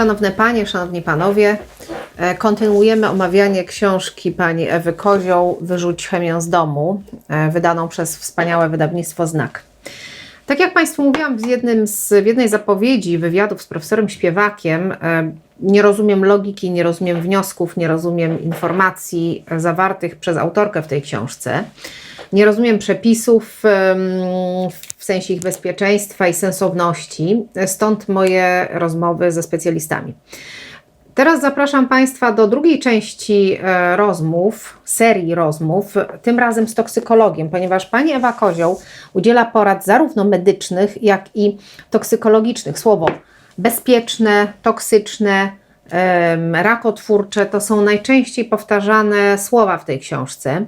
Szanowne Panie, Szanowni Panowie, e, kontynuujemy omawianie książki pani Ewy Kozioł Wyrzuć chemię z domu, e, wydaną przez wspaniałe wydawnictwo Znak. Tak jak Państwu mówiłam w, jednym z, w jednej zapowiedzi wywiadów z profesorem Śpiewakiem, e, nie rozumiem logiki, nie rozumiem wniosków, nie rozumiem informacji zawartych przez autorkę w tej książce. Nie rozumiem przepisów w sensie ich bezpieczeństwa i sensowności, stąd moje rozmowy ze specjalistami. Teraz zapraszam Państwa do drugiej części e, rozmów, serii rozmów, tym razem z toksykologiem, ponieważ Pani Ewa Kozioł udziela porad zarówno medycznych, jak i toksykologicznych. Słowo bezpieczne, toksyczne, rakotwórcze to są najczęściej powtarzane słowa w tej książce.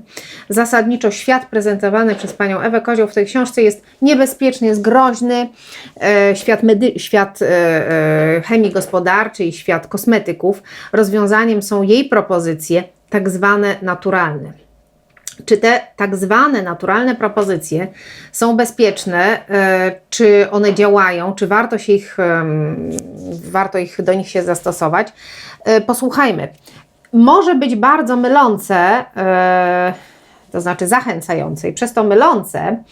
Zasadniczo świat prezentowany przez panią Ewę Kozioł w tej książce jest niebezpieczny, jest groźny. E, świat, medy- świat e, e, chemii gospodarczej świat kosmetyków. Rozwiązaniem są jej propozycje, tak zwane naturalne czy te tak zwane naturalne propozycje są bezpieczne, e, czy one działają, czy warto, się ich, warto ich, do nich się zastosować. E, Posłuchajmy. Może być bardzo mylące, e, to znaczy zachęcające i przez to mylące,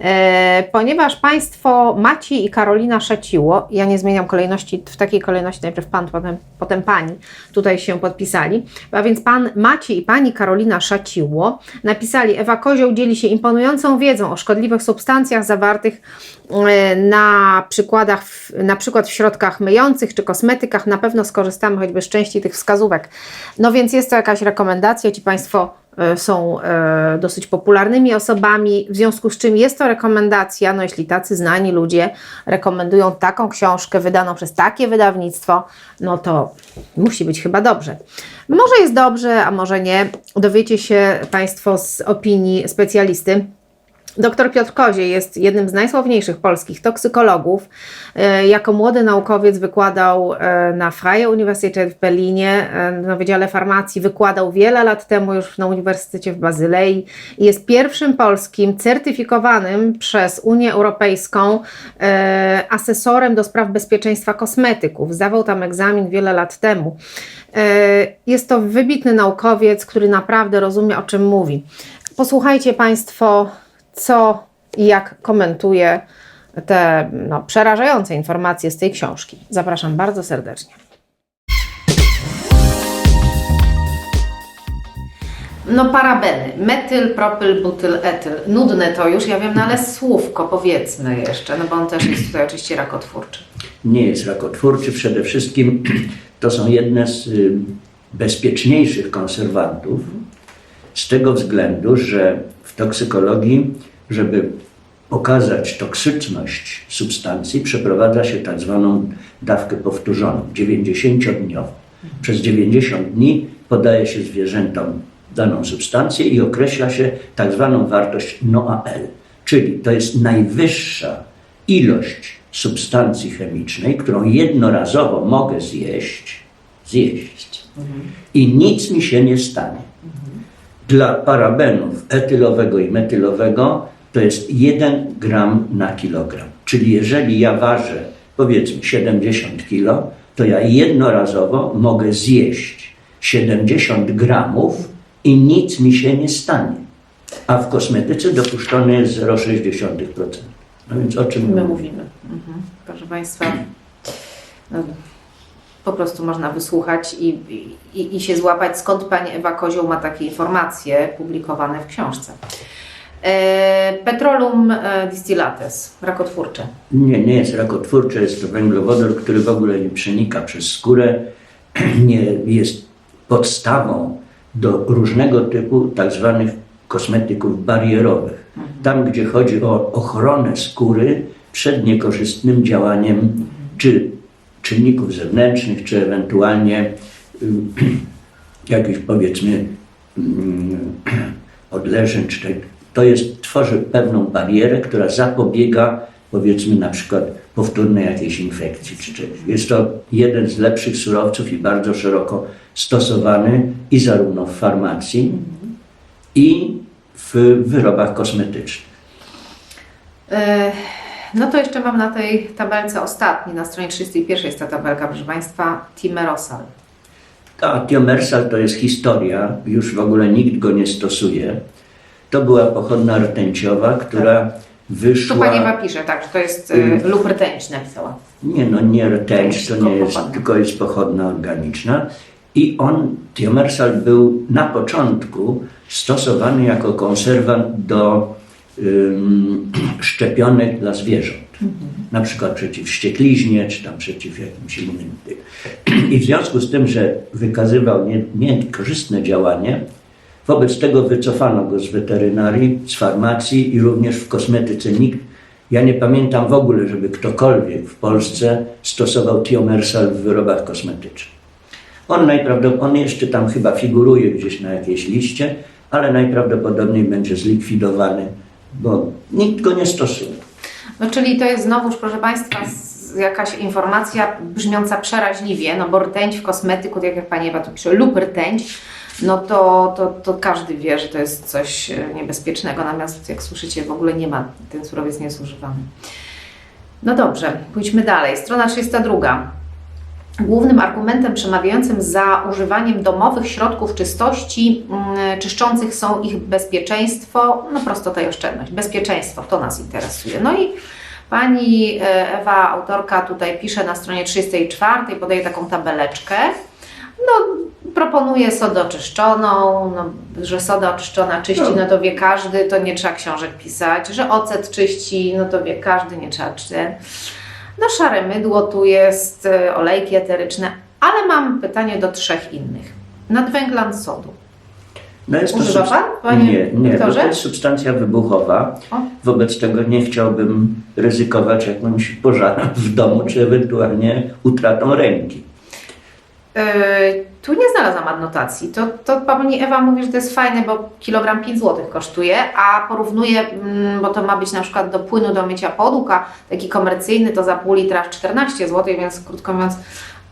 e, ponieważ Państwo Maci i Karolina Szaciło, ja nie zmieniam kolejności, w takiej kolejności najpierw Pan, potem, potem Pani tutaj się podpisali, a więc Pan Maci i Pani Karolina Szaciło napisali Ewa Kozioł dzieli się imponującą wiedzą o szkodliwych substancjach zawartych e, na przykładach, na przykład w środkach myjących czy kosmetykach, na pewno skorzystamy choćby z części tych wskazówek. No więc jest to jakaś rekomendacja, Ci Państwo są e, dosyć popularnymi osobami, w związku z czym jest to rekomendacja, no jeśli tacy znani ludzie rekomendują taką książkę wydaną przez takie wydawnictwo, no to musi być chyba dobrze. Może jest dobrze, a może nie. Dowiecie się Państwo z opinii specjalisty. Dr Piotr Kozie jest jednym z najsławniejszych polskich toksykologów. E, Jako młody naukowiec wykładał e, na Freie Universität w Berlinie, e, na Wydziale Farmacji. Wykładał wiele lat temu już na Uniwersytecie w Bazylei jest pierwszym polskim certyfikowanym przez Unię Europejską asesorem do spraw bezpieczeństwa kosmetyków. Zdawał tam egzamin wiele lat temu. Jest to wybitny naukowiec, który naprawdę rozumie, o czym mówi. Posłuchajcie Państwo, co i jak komentuje te no, przerażające informacje z tej książki. Zapraszam bardzo serdecznie. No parabeny, metyl, propyl, butyl, etyl. Nudne to już, ja wiem, no ale słówko powiedzmy jeszcze, no bo on też jest tutaj oczywiście rakotwórczy. nie jest rakotwórczy. Przede wszystkim to są jedne z y, bezpieczniejszych konserwantów, z tego względu, że w toksykologii, żeby pokazać toksyczność substancji, przeprowadza się tak zwaną dawkę powtórzoną, 90-dniową. Przez 90 dni podaje się zwierzętom daną substancję i określa się tak zwaną wartość NOAL, czyli to jest najwyższa ilość substancji chemicznej, którą jednorazowo mogę zjeść, zjeść i nic mi się nie stanie. Dla parabenów etylowego i metylowego to jest 1 gram na kilogram. Czyli jeżeli ja ważę powiedzmy 70 kilo, to ja jednorazowo mogę zjeść 70 gramów i nic mi się nie stanie. A w kosmetyce dopuszczone jest 0,6%. No więc o czym My mówimy? mówimy. Mhm. Proszę Państwa, no, po prostu można wysłuchać i, i, i się złapać, skąd Pani Ewa Kozioł ma takie informacje publikowane w książce. E, petrolum e, distillates, rakotwórcze. Nie, nie jest rakotwórcze, jest to węglowodor, który w ogóle nie przenika przez skórę, nie jest podstawą do różnego typu tak zwanych kosmetyków barierowych. Tam, gdzie chodzi o ochronę skóry przed niekorzystnym działaniem czy czynników zewnętrznych, czy ewentualnie y, jakichś powiedzmy mm, odleżeń, czy tak, to jest, tworzy pewną barierę, która zapobiega powiedzmy na przykład powtórnej jakiejś infekcji czy czegoś. Jest to jeden z lepszych surowców i bardzo szeroko stosowany i zarówno w farmacji i w wyrobach kosmetycznych. E, No to jeszcze mam na tej tabelce ostatni, na stronie 31 jest ta tabelka, proszę Państwa, Timerosal. A tiomersal to jest historia, już w ogóle nikt go nie stosuje. To była pochodna rtęciowa, która Tu wyszła... Pani Ewa pisze, tak, że to jest y, Mm. lub rtęć napisała. Nie, no nie rtęć, to Tylko nie jest, pochodna. tylko jest pochodna organiczna. I on, tiomersal był na początku stosowany jako konserwant do szczepionek dla zwierząt. Na przykład przeciw wściekliźnie, czy tam przeciw jakimś innym. I w związku z tym, że wykazywał nie- niekorzystne działanie, wobec tego wycofano go z weterynarii, z farmacji i również w kosmetyce nikt ja nie pamiętam w ogóle, żeby ktokolwiek w Polsce stosował tiomersal w wyrobach kosmetycznych. On najprawdopodobniej, on jeszcze tam chyba figuruje gdzieś na jakiejś liście, ale najprawdopodobniej będzie zlikwidowany, bo nikt go nie stosuje. No czyli to jest znowuż, proszę Państwa, jakaś informacja brzmiąca przeraźliwie, no bo rtęć w kosmetyku, tak jak Pani Ewa tu pisze, lub rtęć, no to, to, to każdy wie, że to jest coś e, niebezpiecznego, natomiast jak słyszycie, w ogóle nie ma, ten surowiec nie jest używany. No dobrze, pójdźmy dalej. Strona 32. Głównym argumentem przemawiającym za używaniem domowych środków czystości mm, czyszczących są ich bezpieczeństwo, no prostota i oszczędność. Bezpieczeństwo, to nas interesuje. No i pani e, Ewa, autorka, tutaj pisze na stronie 34, podaje taką tabeleczkę. No, proponuje sodę oczyszczoną, no, że soda oczyszczona czyści, no to wie każdy, to nie trzeba książek pisać, że ocet czyści, no to wie każdy, nie trzeba czytać. No szare mydło tu jest, e, olejki eteryczne, ale mam pytanie do trzech innych. Nadwęglan sodu. No jest to Używa subst- Pan, Panie Nie, nie, doktorze? to jest substancja wybuchowa. O. Wobec tego nie chciałbym ryzykować jakimś pożarem w domu, czy ewentualnie utratą ręki. Yy, tu nie znalazłam adnotacji. To, to pani Ewa mówi, że to jest fajne, bo kilogram 5 zł kosztuje, a porównuje, mm, bo to ma być na przykład do płynu do mycia podłóg, a taki komercyjny to za pół litra w 14 zł, więc krótko mówiąc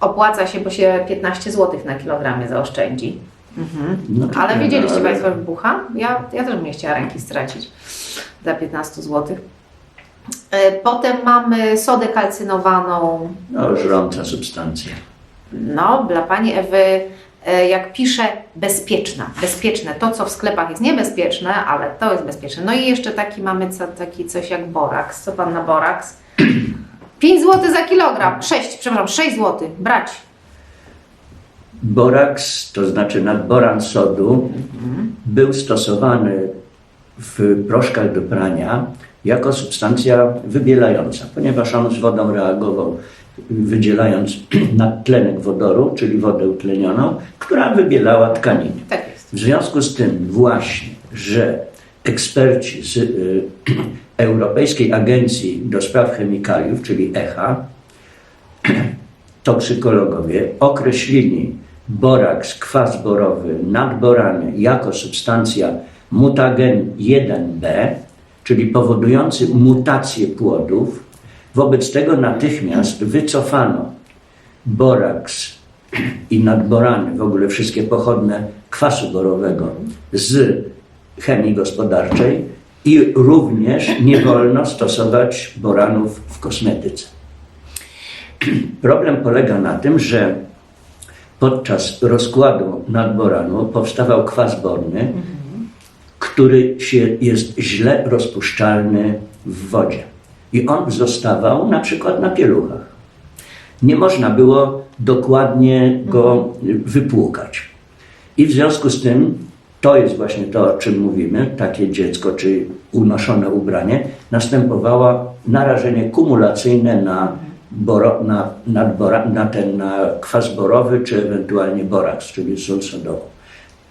opłaca się, bo się 15 zł na kilogramie zaoszczędzi. Mhm. No Ale nie, wiedzieliście ale- Państwo, że wybucha? Ja, ja też bym nie chciała ręki stracić za 15 zł. Yy, Potem mamy sodę kalcynowaną, No, żrąca substancja. No, dla Pani Ewy, e, jak pisze, bezpieczna, bezpieczne. To, co w sklepach jest niebezpieczne, ale to jest bezpieczne. No i jeszcze taki mamy co, taki coś jak boraks. Co Pan na boraks? 5 zł za kilogram. 6, przepraszam, 6 zł. Brać. Boraks, to znaczy nadboran sodu, był stosowany w proszkach do prania jako substancja wybielająca, ponieważ on z wodą reagował, wydzielając nadtlenek wodoru, czyli wodę utlenioną, która wybielała tkaniny. Tak. W związku z tym właśnie, że eksperci z y, Europejskiej Agencji do Spraw Chemikaliów, czyli ECHA, toksykologowie określili boraks, kwas borowy, nadborany jako substancja mutagen 1b, czyli powodujący mutację płodów. Wobec tego natychmiast wycofano boraks i nadborany, w ogóle wszystkie pochodne kwasu borowego z chemii gospodarczej i również nie wolno stosować boranów w kosmetyce. Problem polega na tym, że podczas rozkładu nadboranu powstawał kwas borny, który się, jest źle rozpuszczalny w wodzie. I on zostawał na przykład na pieluchach. Nie można było dokładnie go wypłukać. I w związku z tym to jest właśnie to, o czym mówimy, takie dziecko czy unoszone ubranie, następowało narażenie kumulacyjne na, boro, na, nadbora, na ten na kwas borowy, czy ewentualnie boraks, czyli sól sodową.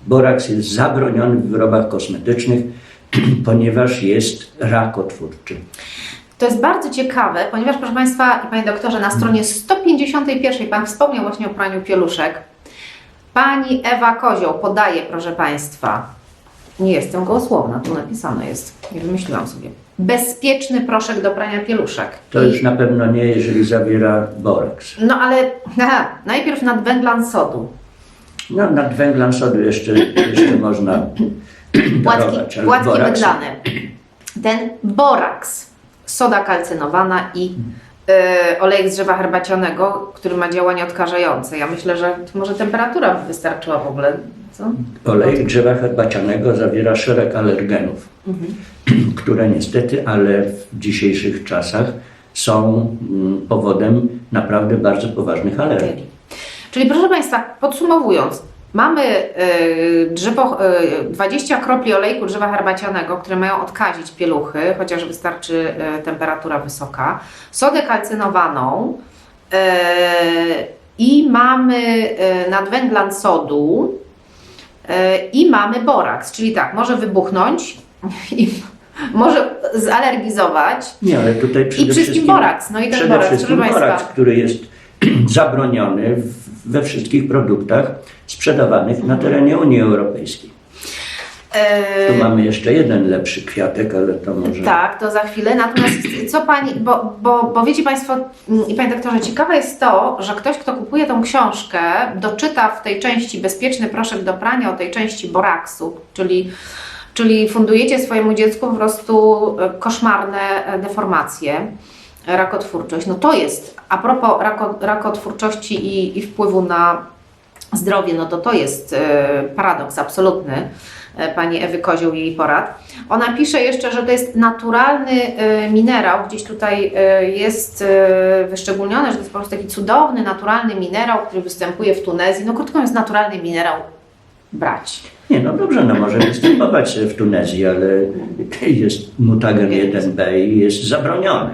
Boraks jest zabroniony w wyrobach kosmetycznych, ponieważ jest rakotwórczy. To jest bardzo ciekawe, ponieważ proszę Państwa i Panie Doktorze, na stronie 151 Pan wspomniał właśnie o praniu pieluszek. Pani Ewa Kozioł podaje, proszę Państwa, nie jestem gołosłowna, tu napisane jest, nie wymyśliłam sobie. Bezpieczny proszek do prania pieluszek. To już na pewno nie, jeżeli zawiera boraks. No ale aha, najpierw nadwęglan sodu. No, nadwęglan sodu jeszcze, jeszcze można Płatki, darować, ale płatki boraks- mydlane. Ten boraks soda kalcynowana i e, olejek z drzewa herbacianego, który ma działanie odkażające. Ja myślę, że może temperatura by wystarczyła w ogóle. Co? Olej drzewa herbacianego zawiera szereg alergenów, które niestety, ale w dzisiejszych czasach są mm, powodem naprawdę bardzo poważnych alergii. Czyli proszę Państwa, podsumowując, mamy e, drzewo, e, 20 kropli olejku drzewa herbacianego, które mają odkazić pieluchy, chociaż wystarczy e, temperatura wysoka, sodę kalcynowaną e, i mamy e, nadwęglan sodu e, i mamy boraks, czyli tak, może wybuchnąć i może zalergizować. Nie, ale tutaj przede i wszystkim boraks. No i ten Przede boraks, wszystkim boraks, który jest zabroniony w- we wszystkich produktach sprzedawanych na terenie Unii Europejskiej. E, Tu mamy jeszcze jeden lepszy kwiatek, ale to może... Tak, to za chwilę. Natomiast co pani, bo, bo, bo wiecie Państwo mm, i Panie Doktorze, ciekawe jest to, że ktoś, kto kupuje tą książkę, doczyta w tej części bezpieczny proszek do prania o tej części boraksu, czyli, czyli fundujecie swojemu dziecku po prostu e, koszmarne e, deformacje, rakotwórczość. No to jest, a propos rako, rakotwórczości i, i wpływu na zdrowie, no to to jest e, paradoks absolutny e, pani Ewy Kozioł jej porad. Ona pisze jeszcze, że to jest naturalny e, minerał, gdzieś tutaj jest wyszczególnione, że to jest po prostu taki cudowny, naturalny minerał, który występuje w Tunezji. No krótko mówiąc, naturalny minerał brać. Nie, no dobrze, no może występować w Tunezji, ale jest mutagen 1b i jest zabroniony.